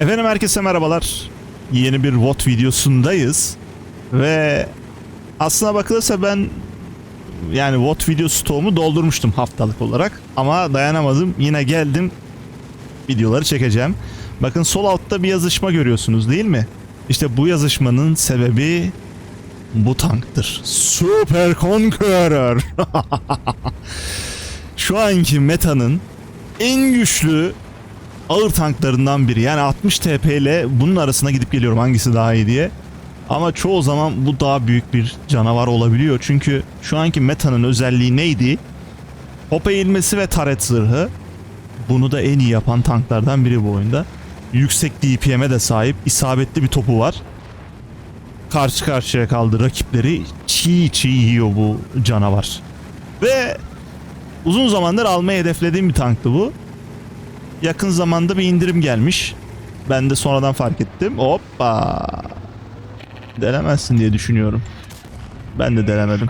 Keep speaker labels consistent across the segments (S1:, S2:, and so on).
S1: Efendim herkese merhabalar. Yeni bir VOD videosundayız. Ve aslına bakılırsa ben yani VOD video stoğumu doldurmuştum haftalık olarak. Ama dayanamadım. Yine geldim. Videoları çekeceğim. Bakın sol altta bir yazışma görüyorsunuz değil mi? İşte bu yazışmanın sebebi bu tanktır. Super Conqueror. Şu anki metanın en güçlü ağır tanklarından biri. Yani 60 TP ile bunun arasına gidip geliyorum hangisi daha iyi diye. Ama çoğu zaman bu daha büyük bir canavar olabiliyor. Çünkü şu anki metanın özelliği neydi? Hop eğilmesi ve taret zırhı. Bunu da en iyi yapan tanklardan biri bu oyunda. Yüksek DPM'e de sahip. isabetli bir topu var. Karşı karşıya kaldı rakipleri çiğ çiğ yiyor bu canavar. Ve uzun zamandır almayı hedeflediğim bir tanktı bu yakın zamanda bir indirim gelmiş. Ben de sonradan fark ettim. Hoppa. Denemezsin diye düşünüyorum. Ben de denemedim.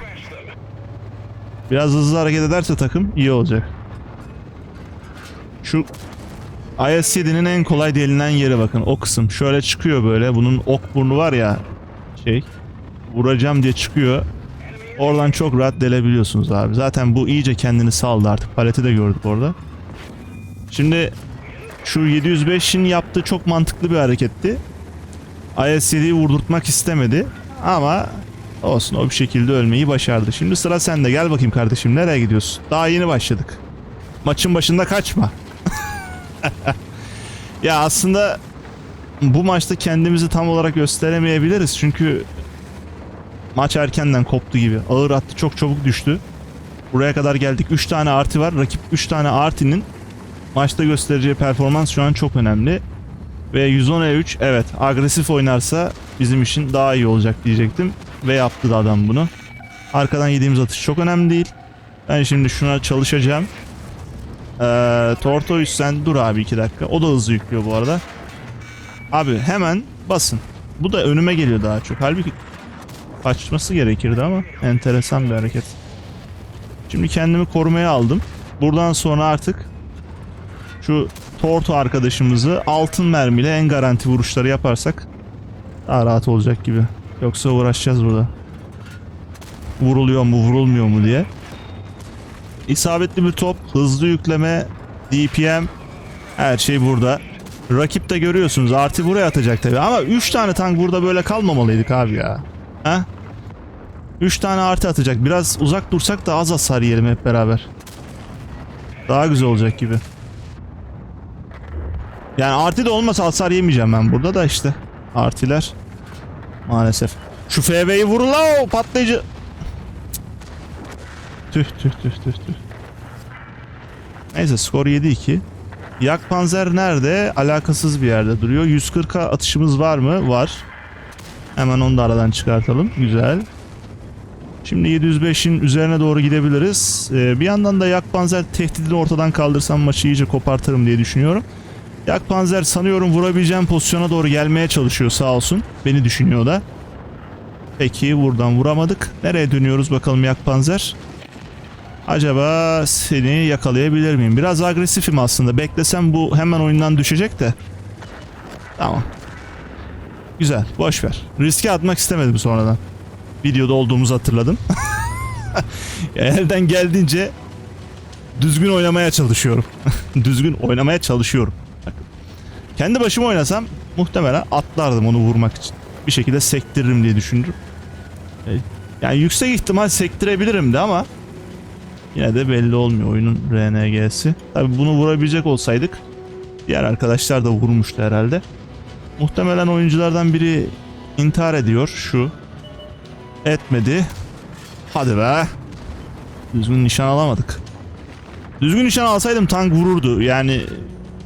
S1: Biraz hızlı hareket ederse takım iyi olacak. Şu IS-7'nin en kolay delinen yeri bakın. O kısım. Şöyle çıkıyor böyle. Bunun ok burnu var ya. Şey. Vuracağım diye çıkıyor. Oradan çok rahat delebiliyorsunuz abi. Zaten bu iyice kendini saldı artık. Paleti de gördük orada. Şimdi şu 705'in yaptığı çok mantıklı bir hareketti. IS-7'yi vurdurtmak istemedi ama olsun o bir şekilde ölmeyi başardı. Şimdi sıra sende gel bakayım kardeşim nereye gidiyorsun? Daha yeni başladık. Maçın başında kaçma. ya aslında bu maçta kendimizi tam olarak gösteremeyebiliriz çünkü maç erkenden koptu gibi. Ağır attı çok çabuk düştü. Buraya kadar geldik. 3 tane artı var. Rakip 3 tane artinin maçta göstereceği performans şu an çok önemli. Ve 110'a 3 evet agresif oynarsa bizim için daha iyi olacak diyecektim. Ve yaptı da adam bunu. Arkadan yediğimiz atış çok önemli değil. Ben şimdi şuna çalışacağım. Ee, Tortoise sen dur abi 2 dakika. O da hızlı yüklüyor bu arada. Abi hemen basın. Bu da önüme geliyor daha çok. Halbuki kaçması gerekirdi ama enteresan bir hareket. Şimdi kendimi korumaya aldım. Buradan sonra artık şu Torto arkadaşımızı altın mermiyle en garanti vuruşları yaparsak daha rahat olacak gibi. Yoksa uğraşacağız burada. Vuruluyor mu vurulmuyor mu diye. İsabetli bir top, hızlı yükleme, DPM her şey burada. Rakip de görüyorsunuz artı buraya atacak tabi ama 3 tane tank burada böyle kalmamalıydık abi ya. Ha? 3 tane artı atacak. Biraz uzak dursak da az hasar yiyelim hep beraber. Daha güzel olacak gibi. Yani artı da olmasa hasar yemeyeceğim ben burada da işte. Artiler. Maalesef. Şu FB'yi vurun la o patlayıcı. Tüh tüh tüh tüh tüh. Neyse skor 7-2. Yak Panzer nerede? Alakasız bir yerde duruyor. 140'a atışımız var mı? Var. Hemen onu da aradan çıkartalım. Güzel. Şimdi 705'in üzerine doğru gidebiliriz. Ee, bir yandan da Yak Panzer tehdidini ortadan kaldırsam maçı iyice kopartırım diye düşünüyorum. Yak Panzer sanıyorum vurabileceğim pozisyona doğru gelmeye çalışıyor sağ olsun. Beni düşünüyor da. Peki buradan vuramadık. Nereye dönüyoruz bakalım Yak Panzer? Acaba seni yakalayabilir miyim? Biraz agresifim aslında. Beklesem bu hemen oyundan düşecek de. Tamam. Güzel. Boş ver. Riske atmak istemedim sonradan. Videoda olduğumuzu hatırladım. Elden geldiğince düzgün oynamaya çalışıyorum. düzgün oynamaya çalışıyorum. Kendi başıma oynasam muhtemelen atlardım onu vurmak için. Bir şekilde sektiririm diye düşündüm. E, Yani yüksek ihtimal sektirebilirim de ama yine de belli olmuyor oyunun RNG'si. Tabi bunu vurabilecek olsaydık diğer arkadaşlar da vurmuştu herhalde. Muhtemelen oyunculardan biri intihar ediyor şu. Etmedi. Hadi be. Düzgün nişan alamadık. Düzgün nişan alsaydım tank vururdu. Yani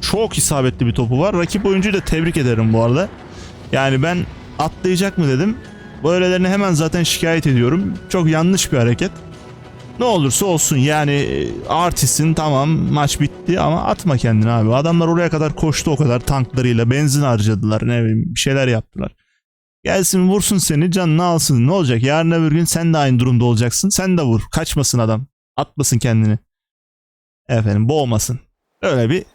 S1: çok isabetli bir topu var. Rakip oyuncuyu da tebrik ederim bu arada. Yani ben atlayacak mı dedim. Böylelerini hemen zaten şikayet ediyorum. Çok yanlış bir hareket. Ne olursa olsun yani e, artistin tamam maç bitti ama atma kendini abi. Adamlar oraya kadar koştu o kadar tanklarıyla benzin harcadılar ne bileyim bir şeyler yaptılar. Gelsin vursun seni canını alsın ne olacak yarın öbür gün sen de aynı durumda olacaksın sen de vur kaçmasın adam atmasın kendini. Efendim boğmasın. Öyle bir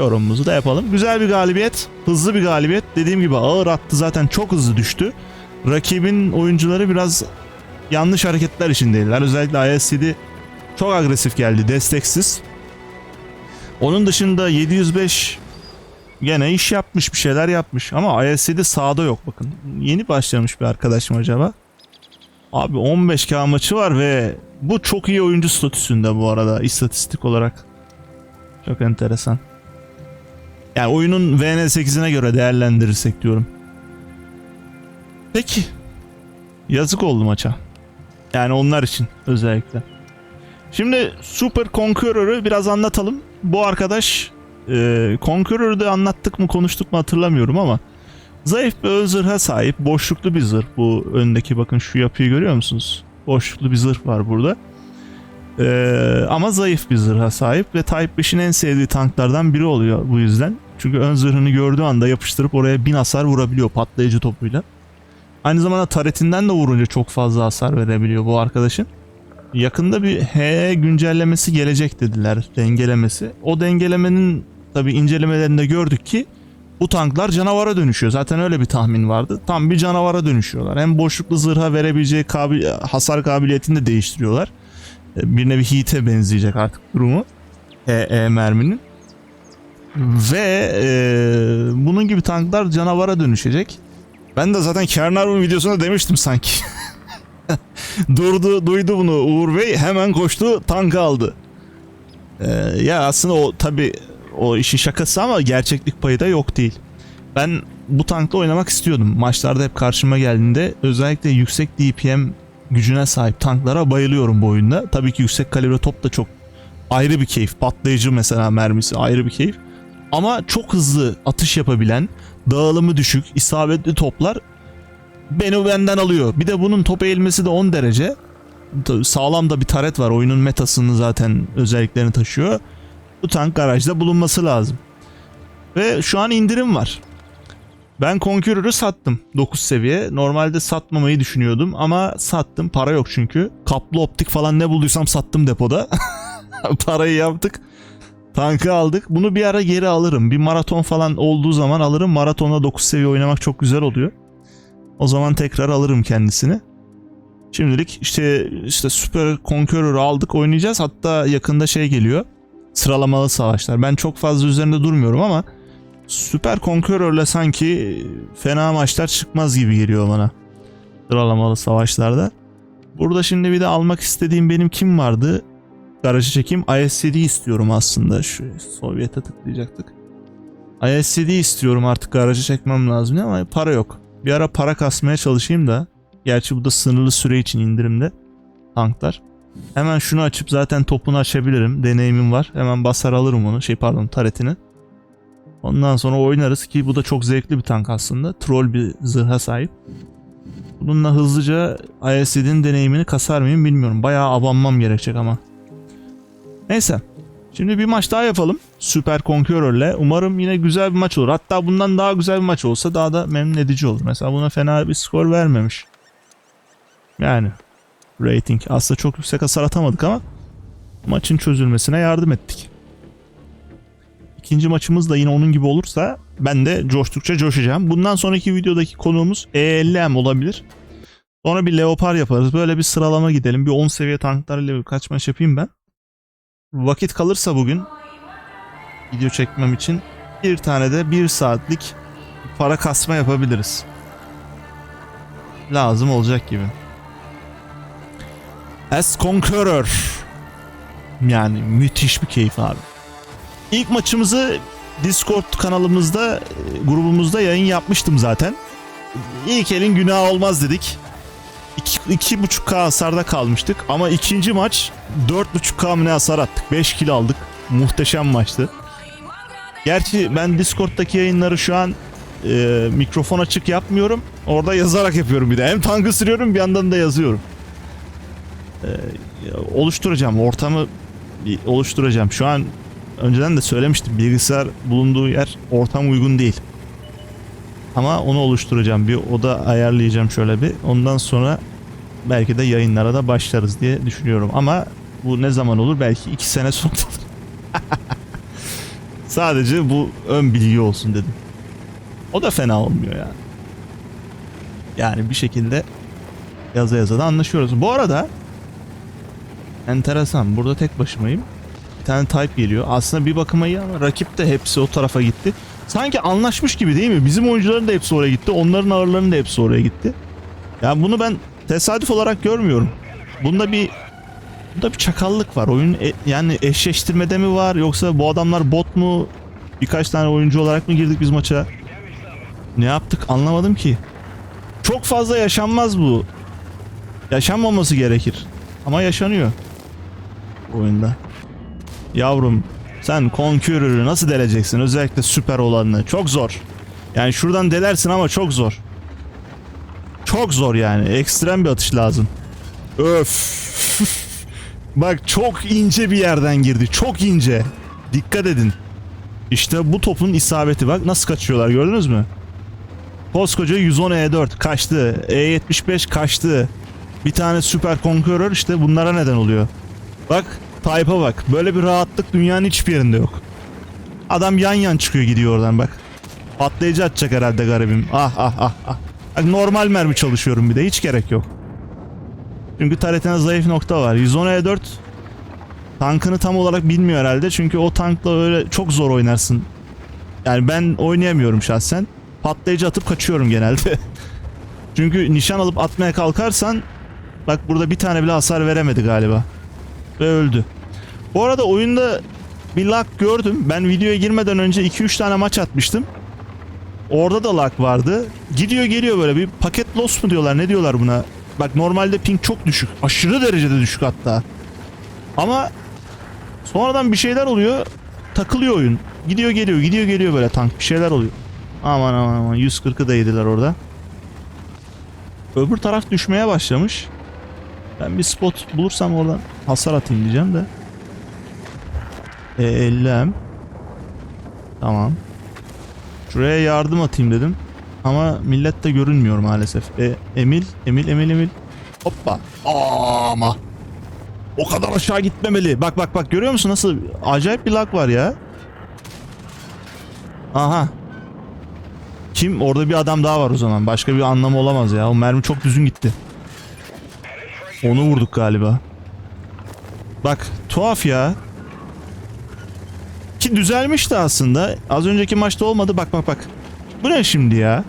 S1: Yorumumuzu da yapalım. Güzel bir galibiyet. Hızlı bir galibiyet. Dediğim gibi ağır attı zaten çok hızlı düştü. Rakibin oyuncuları biraz yanlış hareketler içindeydiler. Özellikle ISCD çok agresif geldi. Desteksiz. Onun dışında 705 gene iş yapmış bir şeyler yapmış. Ama ISCD sağda yok bakın. Yeni başlamış bir arkadaşım acaba. Abi 15k maçı var ve bu çok iyi oyuncu statüsünde bu arada istatistik olarak. Çok enteresan. Yani oyunun VN8'ine göre değerlendirirsek diyorum. Peki. Yazık oldu maça. Yani onlar için özellikle. Şimdi Super Conqueror'ı biraz anlatalım. Bu arkadaş e, Conqueror'ı da anlattık mı konuştuk mu hatırlamıyorum ama zayıf bir ön zırha sahip. Boşluklu bir zırh. Bu öndeki bakın şu yapıyı görüyor musunuz? Boşluklu bir zırh var burada. Ee, ama zayıf bir zırha sahip ve Type 5'in en sevdiği tanklardan biri oluyor bu yüzden. Çünkü ön zırhını gördüğü anda yapıştırıp oraya bin hasar vurabiliyor patlayıcı topuyla. Aynı zamanda taretinden de vurunca çok fazla hasar verebiliyor bu arkadaşın. Yakında bir HE güncellemesi gelecek dediler dengelemesi. O dengelemenin tabi incelemelerinde gördük ki bu tanklar canavara dönüşüyor. Zaten öyle bir tahmin vardı. Tam bir canavara dönüşüyorlar. Hem boşluklu zırha verebileceği kabil hasar kabiliyetini de değiştiriyorlar. E, Bir nevi heat'e benzeyecek artık durumu. HE merminin. Ve e, bunun gibi tanklar canavara dönüşecek. Ben de zaten Kernarvon videosunda demiştim sanki. Durdu, duydu bunu Uğur Bey hemen koştu tankı aldı. Ee, ya aslında o tabi o işin şakası ama gerçeklik payı da yok değil. Ben bu tankla oynamak istiyordum. Maçlarda hep karşıma geldiğinde özellikle yüksek DPM gücüne sahip tanklara bayılıyorum bu oyunda. Tabii ki yüksek kalibre top da çok ayrı bir keyif. Patlayıcı mesela mermisi ayrı bir keyif. Ama çok hızlı atış yapabilen, dağılımı düşük, isabetli toplar beni benden alıyor. Bir de bunun top eğilmesi de 10 derece. Sağlam da bir taret var. Oyunun metasını zaten özelliklerini taşıyor. Bu tank garajda bulunması lazım. Ve şu an indirim var. Ben Conqueror'ı sattım 9 seviye. Normalde satmamayı düşünüyordum ama sattım. Para yok çünkü. Kaplı optik falan ne bulduysam sattım depoda. Parayı yaptık. Tankı aldık. Bunu bir ara geri alırım. Bir maraton falan olduğu zaman alırım. Maratonda 9 seviye oynamak çok güzel oluyor. O zaman tekrar alırım kendisini. Şimdilik işte işte Super Conqueror'ı aldık oynayacağız. Hatta yakında şey geliyor. Sıralamalı savaşlar. Ben çok fazla üzerinde durmuyorum ama Super Conqueror'la sanki fena maçlar çıkmaz gibi geliyor bana. Sıralamalı savaşlarda. Burada şimdi bir de almak istediğim benim kim vardı? Garajı çekeyim. ISCD istiyorum aslında. Şu Sovyet'e tıklayacaktık. ISCD istiyorum artık garajı çekmem lazım ama para yok. Bir ara para kasmaya çalışayım da. Gerçi bu da sınırlı süre için indirimde. Tanklar. Hemen şunu açıp zaten topunu açabilirim. Deneyimim var. Hemen basar alırım onu. Şey pardon taretini. Ondan sonra oynarız ki bu da çok zevkli bir tank aslında. Troll bir zırha sahip. Bununla hızlıca ISD'nin deneyimini kasar mıyım bilmiyorum. Bayağı abanmam gerekecek ama. Neyse. Şimdi bir maç daha yapalım. Super Conqueror'le. Umarım yine güzel bir maç olur. Hatta bundan daha güzel bir maç olsa daha da memnun edici olur. Mesela buna fena bir skor vermemiş. Yani rating. Aslında çok yüksek hasar atamadık ama maçın çözülmesine yardım ettik. İkinci maçımız da yine onun gibi olursa ben de coştukça coşacağım. Bundan sonraki videodaki konuğumuz E50M olabilir. Sonra bir Leopard yaparız. Böyle bir sıralama gidelim. Bir 10 seviye tanklarıyla birkaç maç yapayım ben. Vakit kalırsa bugün video çekmem için bir tane de bir saatlik para kasma yapabiliriz. Lazım olacak gibi. As Conqueror. Yani müthiş bir keyif abi. İlk maçımızı Discord kanalımızda, e, grubumuzda yayın yapmıştım zaten. İlk elin günah olmaz dedik. 2.5k hasarda kalmıştık ama ikinci maç 4.5k mı ne hasar attık. 5 kill aldık. Muhteşem maçtı. Gerçi ben Discord'daki yayınları şu an e, mikrofon açık yapmıyorum. Orada yazarak yapıyorum bir de. Hem tankı sürüyorum bir yandan da yazıyorum. E, oluşturacağım. Ortamı oluşturacağım. Şu an önceden de söylemiştim. Bilgisayar bulunduğu yer ortam uygun değil. Ama onu oluşturacağım. Bir oda ayarlayacağım şöyle bir. Ondan sonra belki de yayınlara da başlarız diye düşünüyorum. Ama bu ne zaman olur? Belki iki sene sonra. Sadece bu ön bilgi olsun dedim. O da fena olmuyor yani. Yani bir şekilde yaza yaza da anlaşıyoruz. Bu arada enteresan. Burada tek başımayım. Bir tane type geliyor. Aslında bir bakıma iyi ama rakip de hepsi o tarafa gitti. Sanki anlaşmış gibi değil mi? Bizim oyuncuların da hepsi oraya gitti. Onların ağırlarının da hepsi oraya gitti. Yani bunu ben tesadüf olarak görmüyorum. Bunda bir bunda bir çakallık var. Oyun e- yani eşleştirmede mi var yoksa bu adamlar bot mu? Birkaç tane oyuncu olarak mı girdik biz maça? Ne yaptık anlamadım ki. Çok fazla yaşanmaz bu. Yaşanmaması gerekir. Ama yaşanıyor. Oyunda. Yavrum sen Conqueror'ı nasıl deleceksin? Özellikle süper olanını. Çok zor. Yani şuradan delersin ama çok zor. Çok zor yani. Ekstrem bir atış lazım. Öf. Bak çok ince bir yerden girdi. Çok ince. Dikkat edin. İşte bu topun isabeti. Bak nasıl kaçıyorlar gördünüz mü? Koskoca 110 E4 kaçtı. E75 kaçtı. Bir tane süper Conqueror işte bunlara neden oluyor. Bak Type'a bak. Böyle bir rahatlık dünyanın hiçbir yerinde yok. Adam yan yan çıkıyor gidiyor oradan bak. Patlayıcı atacak herhalde garibim. Ah ah ah ah. Normal mermi çalışıyorum bir de hiç gerek yok. Çünkü taretine zayıf nokta var. 110 E4 tankını tam olarak bilmiyor herhalde. Çünkü o tankla öyle çok zor oynarsın. Yani ben oynayamıyorum şahsen. Patlayıcı atıp kaçıyorum genelde. Çünkü nişan alıp atmaya kalkarsan bak burada bir tane bile hasar veremedi galiba. Ve öldü. Bu arada oyunda bir lag gördüm. Ben videoya girmeden önce 2-3 tane maç atmıştım. Orada da lag vardı. Gidiyor geliyor böyle bir paket loss mu diyorlar ne diyorlar buna. Bak normalde ping çok düşük. Aşırı derecede düşük hatta. Ama sonradan bir şeyler oluyor. Takılıyor oyun. Gidiyor geliyor gidiyor geliyor böyle tank bir şeyler oluyor. Aman aman aman 140'ı da yediler orada. Öbür taraf düşmeye başlamış. Ben bir spot bulursam oradan hasar atayım diyeceğim de. E 50 Tamam. Şuraya yardım atayım dedim. Ama millet de görünmüyor maalesef. E, Emil, Emil, Emil, Emil. Hoppa. Ama. O kadar aşağı gitmemeli. Bak bak bak görüyor musun nasıl acayip bir lag var ya. Aha. Kim? Orada bir adam daha var o zaman. Başka bir anlamı olamaz ya. O mermi çok düzgün gitti. Onu vurduk galiba. Bak tuhaf ya. Ki düzelmişti aslında. Az önceki maçta olmadı. Bak bak bak. Bu ne şimdi ya?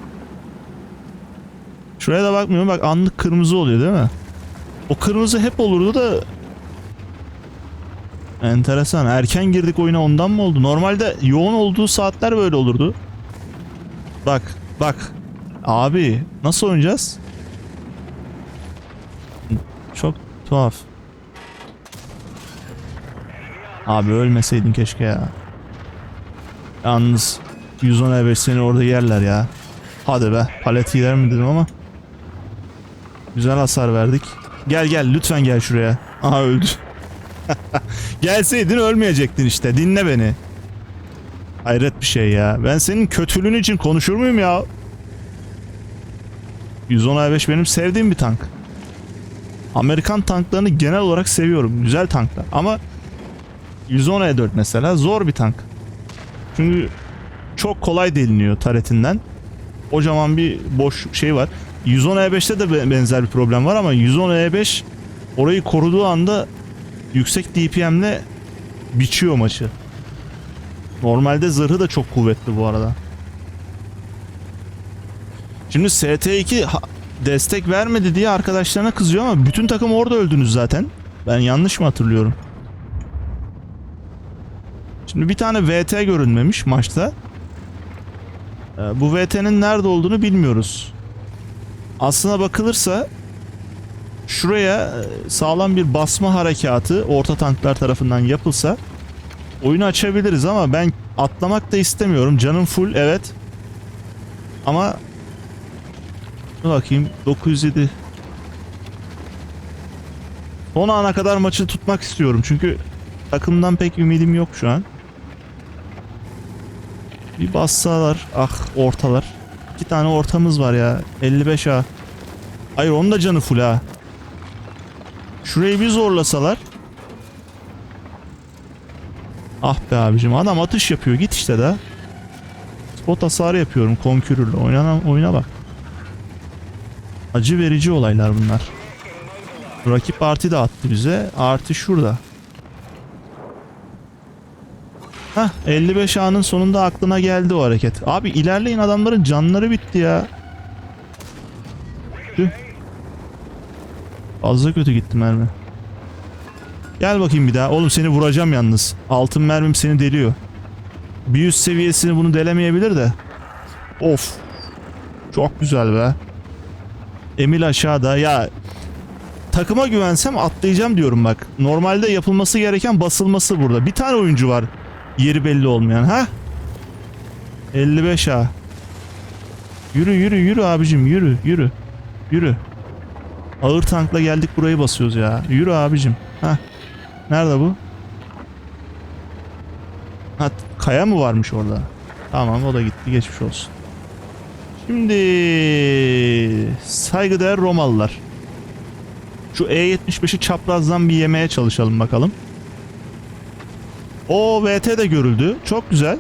S1: Şuraya da bakmıyorum. Bak anlık kırmızı oluyor değil mi? O kırmızı hep olurdu da Enteresan. Erken girdik oyuna ondan mı oldu? Normalde yoğun olduğu saatler böyle olurdu. Bak, bak. Abi, nasıl oynayacağız? Çok tuhaf. Abi ölmeseydin keşke ya. Yalnız 110 E5 seni orada yerler ya. Hadi be. Palet yer mi dedim ama. Güzel hasar verdik. Gel gel lütfen gel şuraya. Aha öldü. Gelseydin ölmeyecektin işte. Dinle beni. Hayret bir şey ya. Ben senin kötülüğün için konuşur muyum ya? 110 A5 benim sevdiğim bir tank. Amerikan tanklarını genel olarak seviyorum. Güzel tanklar. Ama 110 E4 mesela zor bir tank. Çünkü çok kolay deliniyor taretinden. Kocaman bir boş şey var. 110 E5'te de be- benzer bir problem var ama 110 E5 orayı koruduğu anda yüksek DPM'le biçiyor maçı. Normalde zırhı da çok kuvvetli bu arada. Şimdi ST2 ha- destek vermedi diye arkadaşlarına kızıyor ama bütün takım orada öldünüz zaten. Ben yanlış mı hatırlıyorum? Şimdi bir tane VT görünmemiş maçta. Ee, Bu VT'nin nerede olduğunu bilmiyoruz. Aslına bakılırsa şuraya e, sağlam bir basma harekatı orta tanklar tarafından yapılsa oyunu açabiliriz ama ben atlamak da istemiyorum. Canım full evet. Ama Dur bakayım 907 Son ana kadar maçı tutmak istiyorum çünkü takımdan pek ümidim yok şu an. Bir bassalar ah ortalar. İki tane ortamız var ya 55 a Hayır onun da canı full ha. Şurayı bir zorlasalar. Ah be abicim adam atış yapıyor git işte de. Spot hasarı yapıyorum konkürürle. Oynanan oyuna bak. Acı verici olaylar bunlar. Rakip artı da attı bize. Artı şurada. Hah 55 anın sonunda aklına geldi o hareket. Abi ilerleyin adamların canları bitti ya. Tüh. Fazla kötü gitti mermi. Gel bakayım bir daha. Oğlum seni vuracağım yalnız. Altın mermim seni deliyor. Bir üst seviyesini bunu delemeyebilir de. Of. Çok güzel be. Emil aşağıda. Ya takıma güvensem atlayacağım diyorum bak. Normalde yapılması gereken basılması burada. Bir tane oyuncu var. Yeri belli olmayan. Ha? 55 ha. Yürü yürü yürü abicim yürü yürü. Yürü. Ağır tankla geldik burayı basıyoruz ya. Yürü abicim. Ha. Nerede bu? Ha kaya mı varmış orada? Tamam o da gitti geçmiş olsun. Şimdi saygıdeğer Romalılar. Şu E75'i çaprazdan bir yemeye çalışalım bakalım. O VT de görüldü. Çok güzel.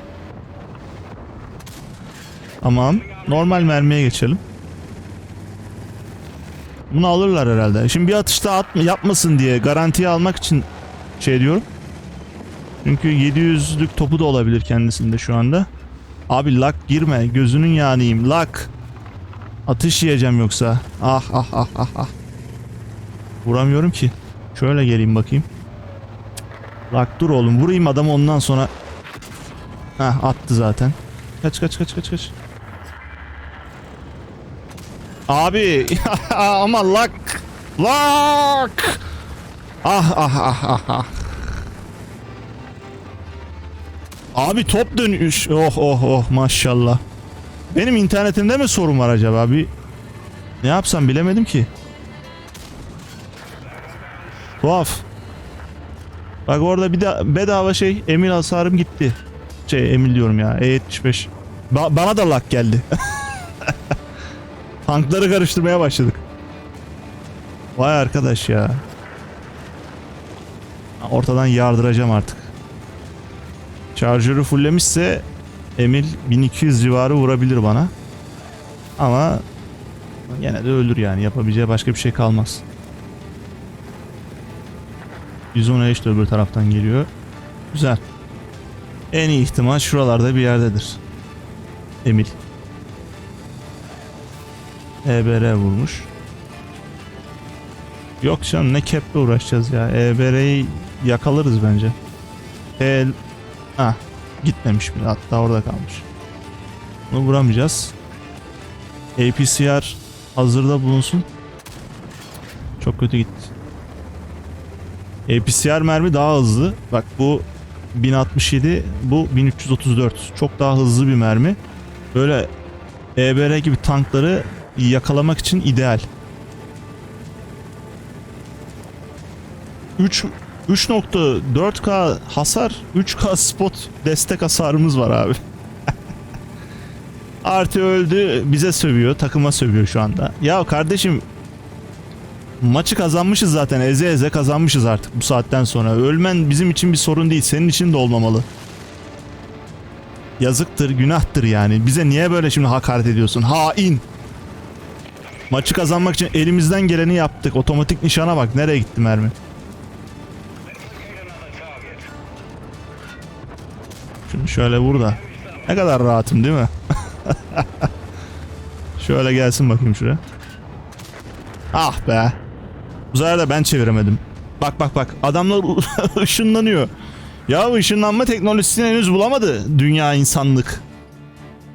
S1: Tamam. Normal mermiye geçelim. Bunu alırlar herhalde. Şimdi bir atışta at, yapmasın diye garantiye almak için şey diyorum. Çünkü 700'lük topu da olabilir kendisinde şu anda. Abi lak girme. Gözünün yağınıyım. Lak. Atış yiyeceğim yoksa. Ah ah ah ah ah. Vuramıyorum ki. Şöyle geleyim bakayım. Lak dur oğlum. Vurayım adamı ondan sonra. Heh attı zaten. Kaç kaç kaç kaç kaç. Abi ama lak. Lak. Ah ah ah ah ah. Abi top dönüş. Oh oh oh maşallah. Benim internetimde mi sorun var acaba? Bir ne yapsam bilemedim ki. Tuhaf. Bak orada bir de bedava şey Emil hasarım gitti. Şey Emil diyorum ya E75. Ba- bana da lak geldi. Tankları karıştırmaya başladık. Vay arkadaş ya. Ortadan yardıracağım artık. Charger'ı fulllemişse Emil 1200 civarı vurabilir bana. Ama yine de ölür yani. Yapabileceği başka bir şey kalmaz. 110 H de öbür taraftan geliyor. Güzel. En iyi ihtimal şuralarda bir yerdedir. Emil. EBR vurmuş. Yok canım ne caple uğraşacağız ya. EBR'yi yakalarız bence. El... Ha gitmemiş bile hatta orada kalmış. Bunu vuramayacağız. APCR hazırda bulunsun. Çok kötü gitti. APCR mermi daha hızlı. Bak bu 1067 bu 1334. Çok daha hızlı bir mermi. Böyle EBR gibi tankları yakalamak için ideal. 3 3.4K hasar, 3K spot destek hasarımız var abi. Artı öldü bize sövüyor, takıma sövüyor şu anda. Ya kardeşim maçı kazanmışız zaten. Eze eze kazanmışız artık bu saatten sonra. Ölmen bizim için bir sorun değil, senin için de olmamalı. Yazıktır, günahtır yani. Bize niye böyle şimdi hakaret ediyorsun? Hain. Maçı kazanmak için elimizden geleni yaptık. Otomatik nişana bak nereye gitti mermi. Şöyle vur da. Ne kadar rahatım değil mi? şöyle gelsin bakayım şuraya. Ah be. Bu sefer de ben çeviremedim. Bak bak bak adamlar ışınlanıyor. Ya bu ışınlanma teknolojisini henüz bulamadı dünya insanlık.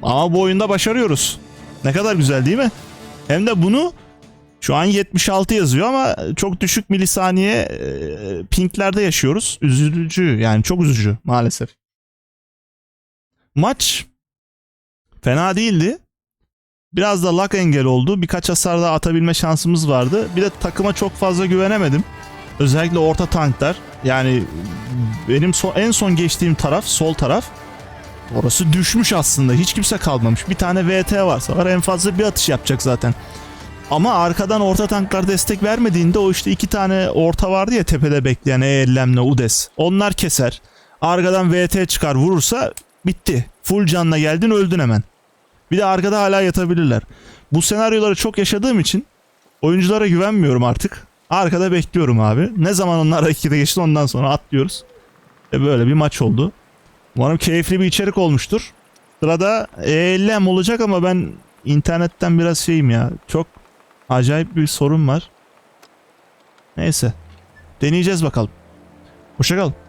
S1: Ama bu oyunda başarıyoruz. Ne kadar güzel değil mi? Hem de bunu şu an 76 yazıyor ama çok düşük milisaniye e, pinglerde yaşıyoruz. Üzücü yani çok üzücü maalesef. Maç fena değildi. Biraz da luck engel oldu. Birkaç hasar daha atabilme şansımız vardı. Bir de takıma çok fazla güvenemedim. Özellikle orta tanklar. Yani benim son, en son geçtiğim taraf sol taraf. Orası düşmüş aslında. Hiç kimse kalmamış. Bir tane VT varsa var en fazla bir atış yapacak zaten. Ama arkadan orta tanklar destek vermediğinde o işte iki tane orta vardı ya tepede bekleyen E-Ellem'le Udes. Onlar keser. Arkadan VT çıkar vurursa bitti. Full canla geldin öldün hemen. Bir de arkada hala yatabilirler. Bu senaryoları çok yaşadığım için oyunculara güvenmiyorum artık. Arkada bekliyorum abi. Ne zaman onlar dakikada geçti ondan sonra atlıyoruz. Ve böyle bir maç oldu. Umarım keyifli bir içerik olmuştur. Sırada ELM olacak ama ben internetten biraz şeyim ya. Çok acayip bir sorun var. Neyse. Deneyeceğiz bakalım. Hoşçakalın.